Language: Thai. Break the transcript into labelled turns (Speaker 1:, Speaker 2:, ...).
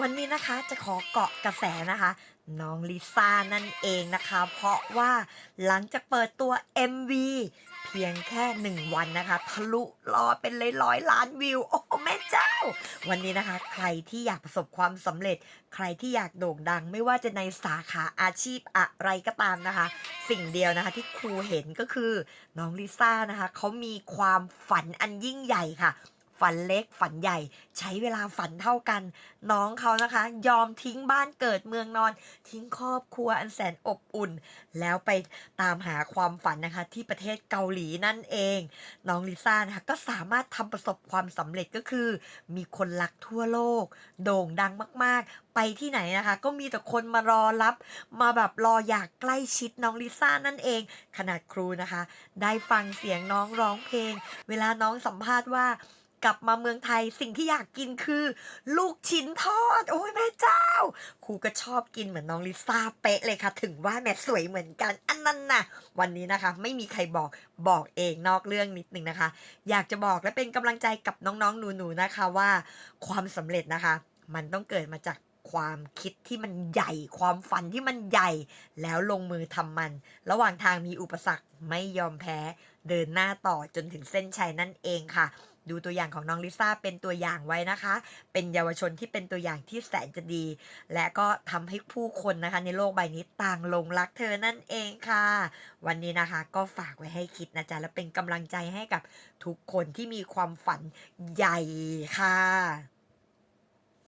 Speaker 1: วันนี้นะคะจะขอเกาะกระแสนะคะ น้องลิซ่านั่นเองนะคะ เพราะว่าหลังจากเปิดตัว MV เพียงแค่หนึ่งวันนะคะ ทะลุรอเป็นเลยร้อยล้านวิว โอ้แม่เจ้า วันนี้นะคะ ใครที่อยากประสบความสำเร็จ ใครที่อยากโด่งดัง ไม่ว่าจะในสาขาอาชีพอะไรก็ตามนะคะ สิ่งเดียวนะคะที่ครูเห็นก็คือน้องลิซ่านะคะเขามีความฝันอันยิ่งใหญ่ค่ะ ฝันเล็กฝันใหญ่ ใช้เวลาฝันเท่ากัน น้องเขานะคะ ยอมทิ้งบ้านเกิดเมืองนอน ทิ้งครอบครัวอันแสนอบอุ่น แล้วไปตามหาความฝันนะคะ ที่ประเทศเกาหลีนั่นเอง น้องลิซ่านะคะก็สามารถทำประสบความสำเร็จก็คือ มีคนรักทั่วโลก โด่งดังมาก ๆ ไปที่ไหนนะคะ ก็มีแต่คนมารอรับ มาแบบรออยากใกล้ชิดน้องลิซ่านั่นเอง ขนาดครูนะคะ ได้ฟังเสียงน้องร้องเพลง เวลาน้องสัมภาษณ์ว่า กลับมาเมืองไทยสิ่งที่อยากกินคือ ลูกชิ้นทอด โอ้ยแม่เจ้าครูก็ชอบกินเหมือนน้องลิซ่าเป๊ะเลยค่ะ ถึงว่าแม่สวยเหมือนกันอันนั้นน่ะ วันนี้นะคะ ไม่มีใครบอกบอกเองนอกเรื่องนิดนึงนะคะ อยากจะบอกและเป็นกำลังใจกับน้องๆหนูๆนะคะว่า ความสำเร็จนะคะ มันต้องเกิดมาจาก ความคิดที่มันใหญ่ ความฝันที่มันใหญ่ แล้วลงมือทำมัน ระหว่างทางมีอุปสรรคไม่ยอมแพ้ เดินหน้าต่อจนถึงเส้นชัยนั่นเองค่ะ ดูตัวอย่างของน้องลิซ่าเป็นตัวอย่างไว้นะคะ เป็นเยาวชนที่เป็นตัวอย่างที่แสนจะดี และก็ทำให้ผู้คนนะคะ ในโลกใบนี้ต่างหลงรักเธอนั่นเองค่ะ วันนี้นะคะก็ฝากไว้ให้คิดนะจ๊ะ และเป็นกำลังใจให้กับทุกคนที่มีความฝันใหญ่ค่ะ